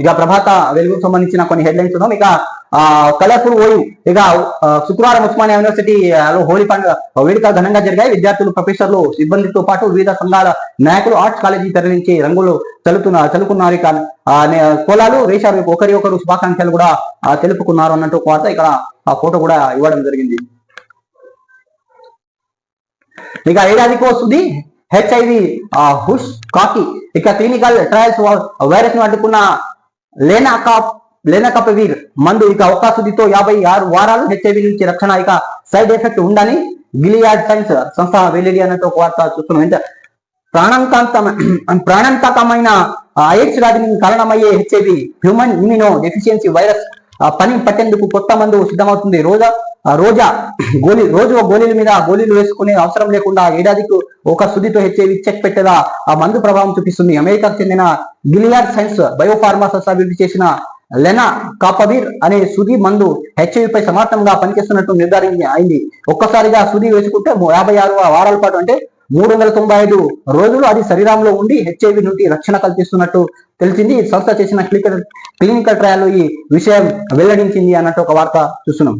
ఇక ప్రభాత వెలుగుకు సంబంధించిన కొన్ని హెడ్లైన్స్ ఉన్నాం. ఇక కలర్ఫుల్ ఓయు. ఇక శుక్రవారం ఉస్మానియా యూనివర్సిటీ హోలీ పండుగ వేడుక ఘనంగా జరిగాయి. విద్యార్థులు ప్రొఫెసర్లు సిబ్బందితో పాటు వివిధ సంఘాల నాయకులు ఆర్ట్స్ కాలేజీ తరలించి రంగులు చల్లుతున్న చల్లుకున్నారు. ఇక కోలాలు వేశారు ఒకరి ఒకరు శుభాకాంక్షలు కూడా తెలుపుకున్నారు అన్నట్టు వార్త ఇక్కడ ఆ ఫోటో కూడా ఇవ్వడం జరిగింది. ఇక ఏడాదికి వస్తుంది హెచ్ఐవి హుష్ కాకి. ఇక క్లినికల్ ట్రయల్స్ వైరస్ను అడ్డుకున్న లేనాకాప్ లేనకపవీర్ మందు ఇక అవకాశుదితో యాభై ఆరు వారాలు హెచ్ఐవి నుంచి రక్షణ ఇక సైడ్ ఎఫెక్ట్ ఉండని గిలియాడ్ సైన్స్ సంస్థ వెల్లడి అన్నట్టు ఒక వార్త చూస్తున్నాం. అంటే ప్రాణాంతకమ ప్రాణాంతకమైన ఎయిడ్స్ కారణమయ్యే HIV human immunodeficiency virus పని పట్టేందుకు కొత్త మందు సిద్ధమవుతుంది. రోజా రోజా గోళీ రోజు గోళీల మీద గోళీలు వేసుకునే అవసరం లేకుండా ఏడాదికి ఒక సుదితో హెచ్ఐవి చెక్ పెట్టేలా ఆ మందు ప్రభావం చూపిస్తుంది. అమెరికాకు చెందిన గిలియాడ్ సైన్స్ బయోఫార్మా సంస్థ అభివృద్ధి చేసిన లెనా కాపవీర్ అనే సుది మందు హెచ్ఐవిపై సమర్థంగా పనిచేస్తున్నట్టు నిర్ధారించి అయింది. ఒక్కసారిగా సుది వేసుకుంటే యాభై ఆరు వారాల పాటు అంటే మూడు వందల తొంభై ఐదు రోజులు అది శరీరంలో ఉండి హెచ్ఐవి నుండి రక్షణ కల్పిస్తున్నట్టు తెలిసింది. ఈ సంస్థ చేసిన క్లినికల్ క్లినికల్ ట్రయల్ ఈ విషయం వెల్లడించింది అన్నట్టు ఒక వార్త చూస్తున్నాం.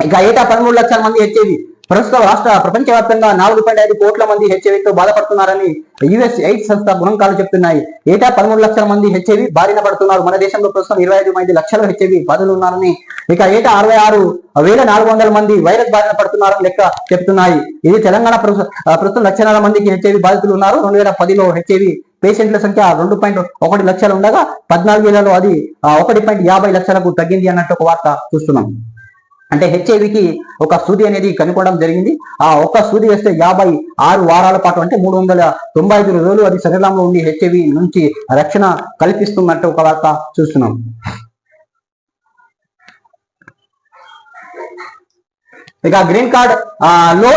ఇక ఏటా పదమూడు లక్షల మంది హెచ్ఐవి ప్రస్తుతం రాష్ట్ర ప్రపంచవ్యాప్తంగా నాలుగు పాయింట్ ఐదు కోట్ల మంది హెచ్ఐవితో బాధపడుతున్నారని యుఎస్ ఎయిడ్స్ సంస్థ గుణంకాలు చెప్తున్నాయి. ఏటా పదమూడు లక్షల మంది హెచ్ఐవి బారిన పడుతున్నారు. మన దేశంలో ప్రస్తుతం ఇరవై ఐదు మంది లక్షల హెచ్ఐవి బాధలు ఉన్నారని ఇక ఏటా అరవై ఆరు వేల నాలుగు వందల మంది వైరస్ బారిన పడుతున్నారని లెక్క చెప్తున్నాయి. ఇది తెలంగాణ ప్రస్తుతం లక్షల మందికి హెచ్ఐవి బాధితులు ఉన్నారు. రెండు వేల పదిలో హెచ్ఐవి పేషెంట్ల సంఖ్య రెండు పాయింట్ ఒకటి లక్షలు ఉండగా పద్నాలుగు వేలలో అది ఒకటి పాయింట్ యాభై లక్షలకు తగ్గింది అన్నట్టు ఒక వార్త చూస్తున్నాం. అంటే హెచ్ఐవికి ఒక సూది అనేది కనుక్కోవడం జరిగింది. ఆ ఒక్క సూది వేస్తే యాభై ఆరు వారాల పాటు అంటే మూడు వందల తొంభై ఐదు రోజులు అది శరీరంలో ఉండి హెచ్ఐవి నుంచి రక్షణ కల్పిస్తున్నట్టు ఒక వార్త చూస్తున్నాం. ఇక గ్రీన్ కార్డ్లో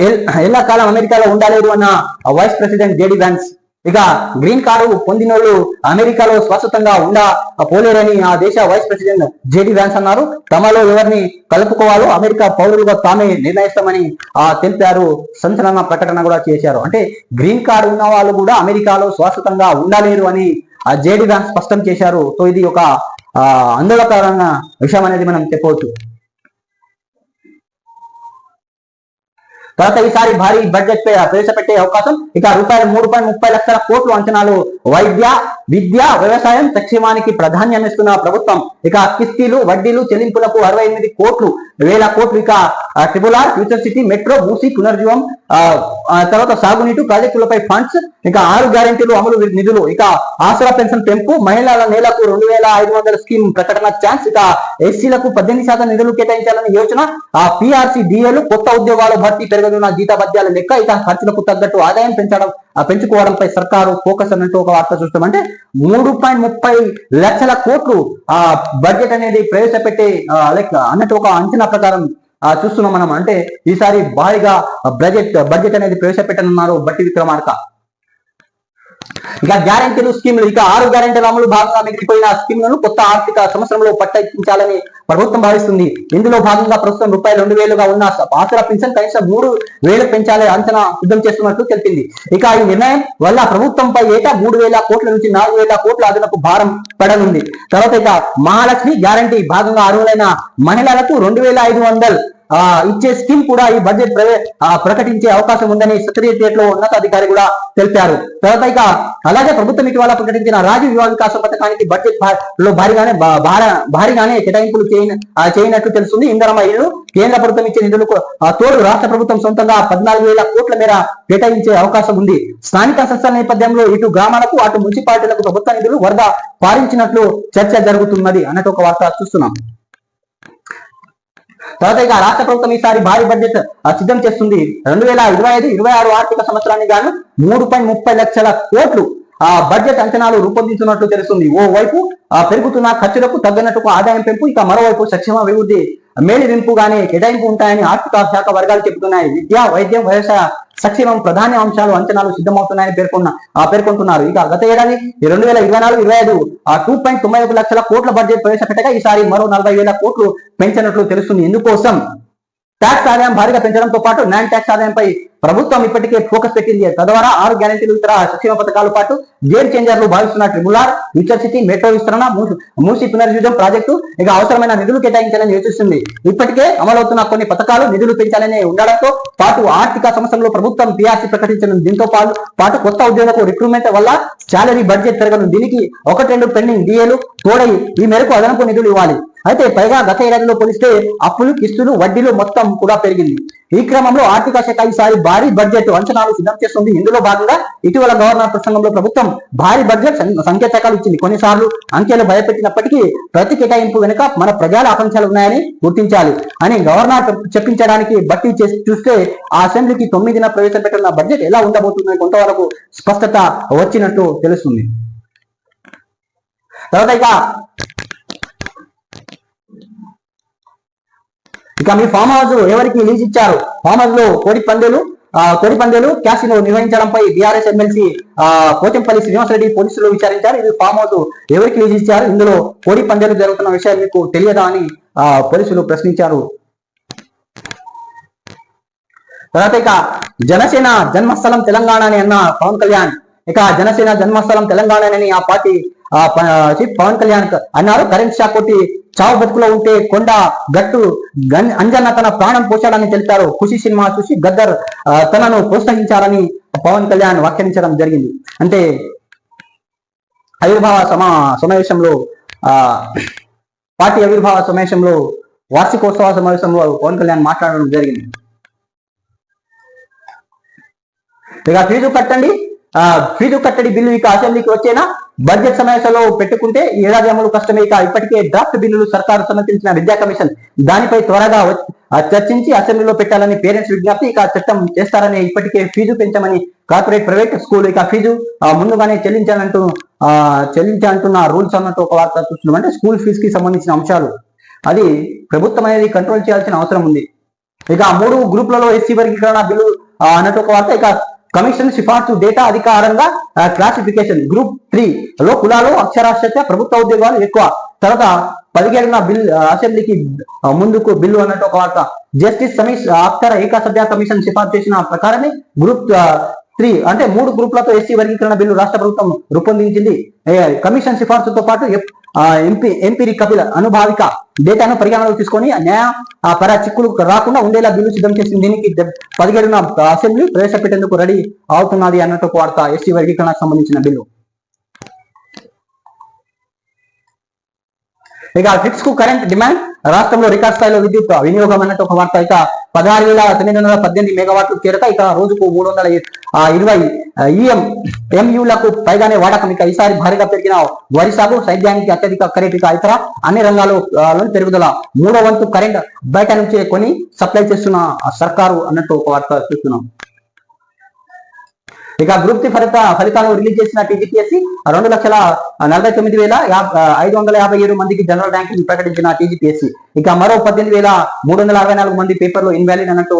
ఎల్- కాలం అమెరికాలో ఉండాలేదు అన్న వైస్ ప్రెసిడెంట్ జేడీ వ్యాన్స్ ఇక గ్రీన్ కార్డు పొందినోళ్ళు అమెరికాలో శాశ్వతంగా ఉండ పోలేరని ఆ దేశ వైస్ ప్రెసిడెంట్ జేడీ వ్యాన్స్ అన్నారు. తమలో ఎవరిని కలుపుకోవాలో అమెరికా పౌరులుగా తామే నిర్ణయిస్తామని ఆ తెలిపారు. సంచలన ప్రకటన కూడా చేశారు. అంటే గ్రీన్ కార్డు ఉన్న వాళ్ళు కూడా అమెరికాలో శాశ్వతంగా ఉండలేరు అని ఆ జేడి వ్యాన్స్ స్పష్టం చేశారు. సో ఇది ఒక ఆ, ఆందోళనకరమైన విషయం అనేది మనం చెప్పవచ్చు. తర్వాత ఈసారి భారీ బడ్జెట్ పై ప్రవేశపెట్టే అవకాశం ఇక రూపాయలు మూడు పాయింట్ ముప్పై లక్షల కోట్లు అంచనాలు. వైద్య విద్య వ్యవసాయం సంక్షేమానికి ప్రాధాన్యం ఇస్తున్న ప్రభుత్వం. ఇక కిస్తీలు వడ్డీలు చెల్లింపులకు అరవై ఎనిమిది కోట్లు వేల కోట్లు ఇక triple R future city metro Musi పునర్జీవం తర్వాత సాగునీటి ప్రాజెక్టులపై ఫండ్స్ ఇంకా ఆరు గ్యారెంటీలు అమలు నిధులు. ఇక ఆసరా పెన్షన్ పెంపు మహిళల నెలకు రెండు వేల ఐదు వందల స్కీమ్ ప్రకటన ఛాన్స్. ఇక ఎస్సీలకు పద్దెనిమిది శాతం నిధులు కేటాయించాలని యోచన. ఆ పీఆర్సీ డిఏలు కొత్త ఉద్యోగాలు భర్తీ పెరగనున్న జీతభత్యాల లెక్క ఇక ఖర్చులకు తగ్గట్టు ఆదాయం పెంచడం పెంచుకోవడంపై సర్కారు ఫోకస్ అన్నట్టు ఒక వార్త చూస్తామంటే మూడు పాయింట్ ముప్పై లక్షల కోట్లు ఆ బడ్జెట్ అనేది ప్రవేశపెట్టే లైక్ అన్నట్టు ఒక అంచనా ప్రకారం చూస్తున్నాం మనం. అంటే ఈసారి భారీగా బడ్జెట్ బడ్జెట్ అనేది ప్రవేశపెట్టనున్నారు బట్టి విక్రమార్క. ఇక గ్యారంటీలు స్కీములు ఇక ఆరు గ్యారంటీల అమలు భాగంగా మిగిలిపోయిన స్కీములను కొత్త ఆర్థిక సంవత్సరంలో పట్టించాలని ప్రభుత్వం భావిస్తుంది. ఇందులో భాగంగా ప్రస్తుతం రూపాయలు రెండు వేలుగా ఉన్న పాత్ర పెన్షన్ కనీసం మూడు వేలు పెంచాలని అంచనా సిద్ధం చేస్తున్నట్లు తెలిపింది. ఇక ఈ నిర్ణయం వల్ల ప్రభుత్వంపై ఏటా మూడు వేల కోట్ల నుంచి నాలుగు వేల కోట్ల అదనపు భారం పడనుంది. తర్వాత ఇక మహాలక్ష్మి గ్యారంటీ భాగంగా అర్హులైన మహిళలకు రెండు వేల ఐదు వందలు ఇచ్చే స్కీమ్ కూడా ఈ బడ్జెట్ ప్రకటించే అవకాశం ఉందని సెక్రటరియట్లో ఉన్నతాధికారి కూడా తెలిపారు. తర్వాత ఇక అలాగే ప్రభుత్వం ఇటీవల ప్రకటించిన రాజు వివాహ వికాస పథకానికి బడ్జెట్లో భారీగానే భారీగానే కేటాయింపులు చేయనట్లు తెలుస్తుంది. ఇందరమ్మ ఇల్లు కేంద్ర ప్రభుత్వం ఇచ్చే నిధులకు ఆ, తోడు రాష్ట్ర ప్రభుత్వం సొంతంగా పద్నాలుగు వేల కోట్ల మేర కేటాయించే అవకాశం ఉంది. స్థానిక సంస్థల నేపథ్యంలో ఇటు గ్రామాలకు అటు మున్సిపాలిటీలకు ప్రభుత్వ నిధులు వరద పారించినట్లు చర్చ జరుగుతున్నది అన్నట్టు ఒక వార్త చూస్తున్నాం. తర్వాత ఇక రాష్ట్ర ప్రభుత్వం ఈసారి భారీ బడ్జెట్ సిద్ధం చేస్తుంది. రెండు వేల ఇరవై ఐదు ఇరవై ఆరు ఆర్థిక సంవత్సరానికి గాను మూడు పాయింట్ ముప్పై లక్షల కోట్లు ఆ బడ్జెట్ అంచనాలు రూపొందించినట్లు తెలుస్తుంది. ఓ వైపు ఆ పెరుగుతున్న ఖర్చులకు తగ్గినట్టుకు ఆదాయం పెంపు ఇక మరోవైపు సక్షేమ అభివృద్ధి మేలిరింపుగానే కేటాయింపు ఉంటాయని ఆర్థిక శాఖ వర్గాలు చెబుతున్నాయి. విద్య వైద్యం వ్యవసాయ సక్షేమం ప్రధాన అంశాలు అంచనాలు సిద్ధమవుతున్నాయని పేర్కొన్న ఆ పేర్కొంటున్నారు. ఇక గత ఏడాది రెండు వేల ఇరవై నాలుగు ఇరవై ఐదు ఆ టూ పాయింట్ తొంభై ఒక లక్షల కోట్ల బడ్జెట్ ప్రవేశపెట్టగా ఈసారి మరో నలభై వేల కోట్లు పెంచినట్లు తెలుస్తుంది. ఇందుకోసం ట్యాక్స్ ఆదాయం భారీగా పెంచడంతో పాటు నాన్ ట్యాక్స్ ఆదాయంపై ప్రభుత్వం ఇప్పటికే ఫోకస్ పెట్టింది. తద్వారా ఆరు గ్యారెంటీలు ఇతర సంక్షేమ పథకాల పాటు గేమ్ చేంజర్లు భావిస్తున్న triple R future city metro విస్తరణ మూసి- మూసి ప్రాజెక్టు ఇక అవసరమైన నిధులు కేటాయించాలని యోచిస్తుంది. ఇప్పటికే అమలవుతున్న కొన్ని పథకాలు నిధులు పెంచాలని ఉండడంతో పాటు ఆర్థిక సంవత్సరంలో ప్రభుత్వం పిఆర్సీ ప్రకటించడం దీంతో పాటు పాటు కొత్త ఉద్యోగులకు రిక్రూట్మెంట్ వల్ల శాలరీ బడ్జెట్ పెరగడం. దీనికి ఒకటి రెండు పెండింగ్ డిఏలు తోడై ఈ మేరకు అదనపు నిధులు ఇవ్వాలి. అయితే పైగా గత ఏడాదిలో పోలిస్తే అప్పులు కిస్తులు వడ్డీలు మొత్తం కూడా పెరిగింది. ఈ క్రమంలో ఆర్థిక శాఖ ఈసారి భారీ బడ్జెట్ అంచనాలు సిద్ధం చేస్తుంది. ఇందులో భాగంగా ఇటీవల గవర్నర్ ప్రసంగంలో ప్రభుత్వం భారీ బడ్జెట్ సంకేతకాలు ఇచ్చింది. కొన్నిసార్లు అంకెలు భయపెట్టినప్పటికీ ప్రతి కేటాయింపు వెనుక మన ప్రజల ఆకాంక్షలు ఉన్నాయని గుర్తించాలి అని గవర్నర్ చెప్పించడానికి బట్టి చేసి చూస్తే ఆ అసెంబ్లీకి తొమ్మిదిన ప్రవేశపెట్టిన బడ్జెట్ ఎలా ఉండబోతుందని కొంతవరకు స్పష్టత వచ్చినట్టు తెలుస్తుంది. తర్వాత ఇక ఇక మీ ఫామ్ హౌస్ ఎవరికి లీజ్ ఇచ్చారు? ఫామ్ హౌస్లో కోడి పందేలు కోడి పందేలు క్యాసినో నిర్వహించడంపై బీఆర్ఎస్ ఎమ్మెల్సీ పోచంపల్లి శ్రీనివాసరెడ్డి పోలీసులు విచారించారు. ఇది ఫామ్ హౌస్ ఎవరికి లీజ్ ఇచ్చారు? ఇందులో కోడి పందేలు జరుగుతున్న విషయం మీకు తెలియదా అని ఆ, పోలీసులు ప్రశ్నించారు. తర్వాత ఇక జనసేన జన్మస్థలం తెలంగాణ అని అన్న పవన్ కళ్యాణ్. ఇక జనసేన జన్మస్థలం తెలంగాణ అని ఆ పార్టీ చీఫ్ పవన్ కళ్యాణ్ అన్నారు. కరెంట్ షాక్ కొట్టి చావు బతుకులో ఉంటే కొండ గట్టు గన్ అంజన్న తన ప్రాణం పోశాడని తెలిపారు. ఖుషి సినిమా చూసి గద్దర్ తనను ప్రోత్సహించారని పవన్ కళ్యాణ్ వ్యాఖ్యానించడం జరిగింది. అంటే ఆవిర్భావ సమా సమావేశంలో ఆ పార్టీ ఆవిర్భావ సమావేశంలో వార్షికోత్సవ సమావేశంలో పవన్ కళ్యాణ్ మాట్లాడడం జరిగింది. ఇక ఫీజు కట్టండి. ఆ ఫీజు కట్టడి బిల్లు ఇక అసెంబ్లీకి వచ్చేనా? బడ్జెట్ సమావేశంలో పెట్టుకుంటే ఏడాది అమలు కష్టమే ఇక ఇప్పటికే డ్రాఫ్ట్ బిల్లులు సర్కారు సమర్పించిన విద్యా కమిషన్ దానిపై త్వరగా చర్చించి అసెంబ్లీలో పెట్టాలని పేరెంట్స్ విజ్ఞప్తి. ఇక చట్టం చేస్తారని ఇప్పటికే ఫీజు పెంచమని కార్పొరేట్ ప్రైవేట్ స్కూల్ ఇక ఫీజు ముందుగానే చెల్లించాలంటూ ఆ చెల్లించాలంటున్న రూల్స్ అన్నట్టు ఒక వార్త చూస్తున్నాం. అంటే స్కూల్ ఫీజు కి సంబంధించిన అంశాలు. అది ప్రభుత్వం అనేది కంట్రోల్ చేయాల్సిన అవసరం ఉంది. ఇక ఆ మూడు గ్రూపులలో ఎస్సీ వర్గీకరణ బిల్లు అన్నట్టు ఒక వార్త. ఇక కమిషన్ సిఫార్సు డేటా అధికారంగా క్లాసిఫికేషన్ గ్రూప్ త్రీ లో కులాలు అక్షరాస్యత ప్రభుత్వ ఉద్యోగాలు ఎక్కువ. తర్వాత పదిహేడున బిల్ అసెంబ్లీకి ముందుకు బిల్లు అన్నట్టు ఒక వార్త. జస్టిస్ సమీష్ అక్షర ఏకసభ్య కమిషన్ సిఫార్సు చేసిన ప్రకారమే గ్రూప్ త్రీ అంటే మూడు గ్రూపులతో ఎస్సీ వర్గీకరణ బిల్లు రాష్ట్ర ప్రభుత్వం రూపొందించింది. కమిషన్ సిఫార్సుతో పాటు ఎంపీ ఎంపీ కపిల అనుభావిక డేటాను పరిగణనలోకి తీసుకొని న్యాయ పర చిక్కులు రాకుండా ఉండేలా బిల్లు సిద్ధం చేసింది. దీనికి పదిహేడున అసెంబ్లీ ప్రవేశపెట్టేందుకు రెడీ అవుతున్నది అన్నట్టు వార్త ఎస్సీ వర్గీకరణకు సంబంధించిన బిల్లు. ఇక ఫిక్స్కు కరెంట్ డిమాండ్ రాష్ట్రంలో రికార్డ్ స్థాయిలో విద్యుత్ వినియోగం అన్నట్టు ఒక వార్త. ఇక పదహారు వేల తొమ్మిది వందల పద్దెనిమిది మెగావాట్లు చేరక ఇక రోజుకు మూడు వందల ఆ, ఇరవై ఈఎం ఎంయులకు పైగానే వాడకం. ఇక ఈసారి భారీగా పెరిగిన వరి సాగు సైద్యానికి అత్యధిక కరెంట్ ఇక ఇతర అన్ని రంగాల్లో పెరుగుదల మూడో వంతు కరెంట్ బయట నుంచే కొని సప్లై చేస్తున్న సర్కారు అన్నట్టు ఒక వార్త చూస్తున్నాం. ఇక గ్రూప్ త్రీ ఫలిత ఫలితాలను రిలీజ్ చేసిన టీజీపీఎస్సీ రెండు లక్షల నలభై తొమ్మిది వేల ఐదు వందల యాభై ఏడు మందికి జనరల్ ర్యాంకింగ్ ప్రకటించిన టీజీపీఎస్సీ. ఇక మరో పద్దెనిమిది వేల మూడు వందల అరవై నాలుగు మంది పేపర్లో ఇన్వాలిడ్ అన్నట్టు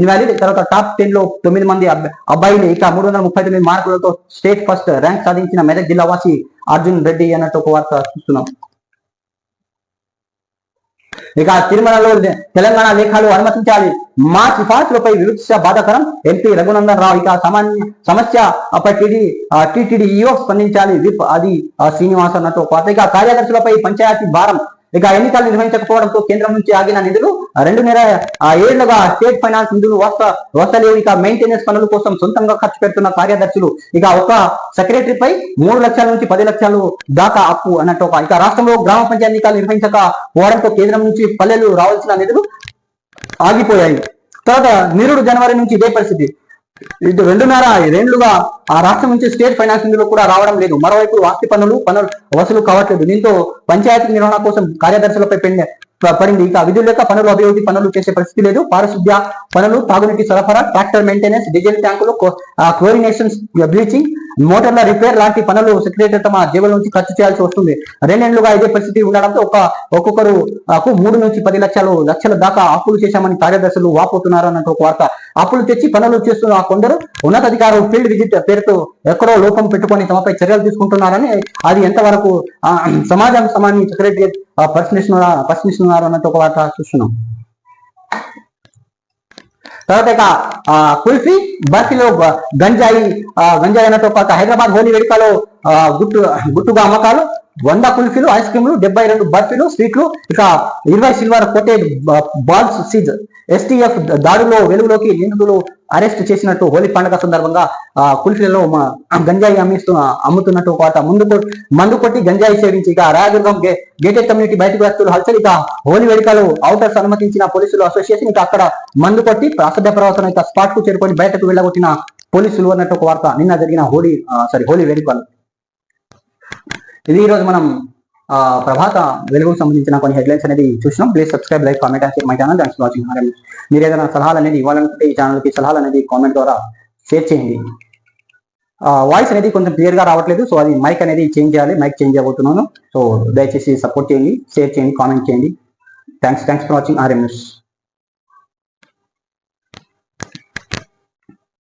ఇన్వాలిడ్ తర్వాత టాప్ టెన్లో తొమ్మిది మంది అబ్బాయిలు. ఇక మూడు వందల ముప్పై తొమ్మిది మార్కులతో స్టేట్ ఫస్ట్ ర్యాంక్ సాధించిన మెదక్ జిల్లా వాసి అర్జున్ రెడ్డి అన్నట్టు ఒక వార్త చూస్తున్నాం. ఇక తిరుమలలో తెలంగాణ లేఖలు అనుమతించాలి. మా సిఫార్సులపై వివక్ష బాధకరం. ఎంపీ రఘునందన్ రావు ఇక సామాన్య సమస్య పై టీటీడీ ఈఓ స్పందించాలి. విప్ అది ఆ, శ్రీనివాస్ ఇక కార్యదర్శులపై పంచాయతీ భారం. ఇక ఎన్నికలు నిర్వహించకపోవడంతో కేంద్రం నుంచి ఆగిన నిధులు రెండు నెల ఆ, ఏళ్ళుగా స్టేట్ ఫైనాన్స్ నిధులు వస్తలేవు. ఇక మెయింటెనెన్స్ పనుల కోసం సొంతంగా ఖర్చు పెడుతున్న కార్యదర్శులు ఇక ఒక సెక్రటరీపై మూడు లక్షల నుంచి పది లక్షలు దాకా అప్పు అన్నట్టు ఒక ఇక రాష్ట్రంలో గ్రామ పంచాయతీ ఎన్నికలు నిర్వహించక పోవడంతో కేంద్రం నుంచి పల్లెలు రావాల్సిన నిధులు ఆగిపోయాయి. తర్వాత నిరుడు జనవరి నుంచి ఇదే పరిస్థితి. ఇది రెండున్నర రెండుగా ఆ రాష్ట్రం నుంచి స్టేట్ ఫైనాన్స్ నిధులు కూడా రావడం లేదు. మరోవైపు ఆస్తి పన్నులు పన్నులు వసూలు కావట్లేదు. దీంతో పంచాయతీ నిర్వహణ కోసం కార్యదర్శులపై పెండి పడింది. ఇక విధులు లేక పనులు అభివృద్ధి పనులు చేసే పరిస్థితి లేదు. పారిశుద్ధ్య పనులు తాగునీటి సరఫరా ట్రాక్టర్ మెయింటెనెన్స్ డీజిల్ ట్యాంకులు క్లోరినేషన్ బ్లీచింగ్ మోటార్ల రిపేర్ లాంటి పనులు సెక్రటరీ తమ జేబుల నుంచి ఖర్చు చేయాల్సి వస్తుంది. రెండేళ్ళుగా ఇదే పరిస్థితి ఉండడంతో ఒక ఒక్కొక్కరు మూడు నుంచి పది లక్షలు లక్షల దాకా అప్పులు చేశామని కార్యదర్శులు వాపోతున్నారు అన్నట్టు ఒక వార్త. అప్పులు తెచ్చి పనులు చేస్తున్న కొందరు ఉన్నతాధికారులు ఫీల్డ్ విజిట్ పేరుతో ఎక్కడో లోపం పెట్టుకొని తమపై చర్యలు తీసుకుంటున్నారని అది ఎంతవరకు ఆ, సమాజం సమాన్ని సెక్రటరీ ప్రశ్నిస్తున్నారు ప్రశ్నిస్తున్నారు అన్నట్టు ఒక వార్త చూస్తున్నాం. తర్వాత ఇక కుల్ఫీ బర్ఫీలో గంజాయి ఆ, గంజాయి అనతో పాటు హైదరాబాద్ హోలీ వేడుకలో గుట్టు గుట్టుగా అమ్మకాలు. వంద కుల్ఫీలు ఐస్ క్రీమ్లు డెబ్బై రెండు బర్ఫీలు స్వీట్లు ఇక ఇరవై silver coated balls seize. STF దాడులో వెలుగులోకి నిందితులు అరెస్ట్ చేసినట్టు హోలీ పండుగ సందర్భంగా ఆ, కుల్ఫీలలో గంజాయి అమ్మిస్తున్న అమ్ముతున్నట్టు పాట ముందుకు మందు కొట్టి గంజాయి సేవించి ఇక రాయదుర్గం గే- గేటెడ్ కమ్యూనిటీ బయటకు వస్తున్న హల్చల్ ఇక హోలీ వేడుకలు అవుటర్స్ అనుమతించిన పోలీసులు అసోసియేషన్ ఇక అక్కడ మందు కొట్టి అసభ్య ప్రవర్తన ఇక స్పాట్కు చేరుకొని బయటకు వెళ్ళగొట్టిన పోలీసులు అన్నట్టు ఒక వార్త నిన్న జరిగిన హోలీ సారీ హోలీ వేడుకలు. ఇది ఈ రోజు మనం ఆ, ప్రభాత వెలుగుకు సంబంధించిన కొన్ని హెడ్లైన్స్ అనేది చూసినాం. Please subscribe like comment and my channel thanks watching మీరు ఏదైనా సలహాలు అనేది ఇవ్వాలనుకుంటే ఈ ఛానల్కి సలహాలు అనేది కామెంట్ ద్వారా షేర్ చేయండి. వాయిస్ అనేది కొంచెం క్లియర్గా రావట్లేదు సో అది మైక్ అనేది చేంజ్ చేయాలి. మైక్ చేంజ్ చేయబోతున్నాను. సో దయచేసి సపోర్ట్ చేయండి షేర్ చేయండి కామెంట్ చేయండి. Thanks thanks for watching RM news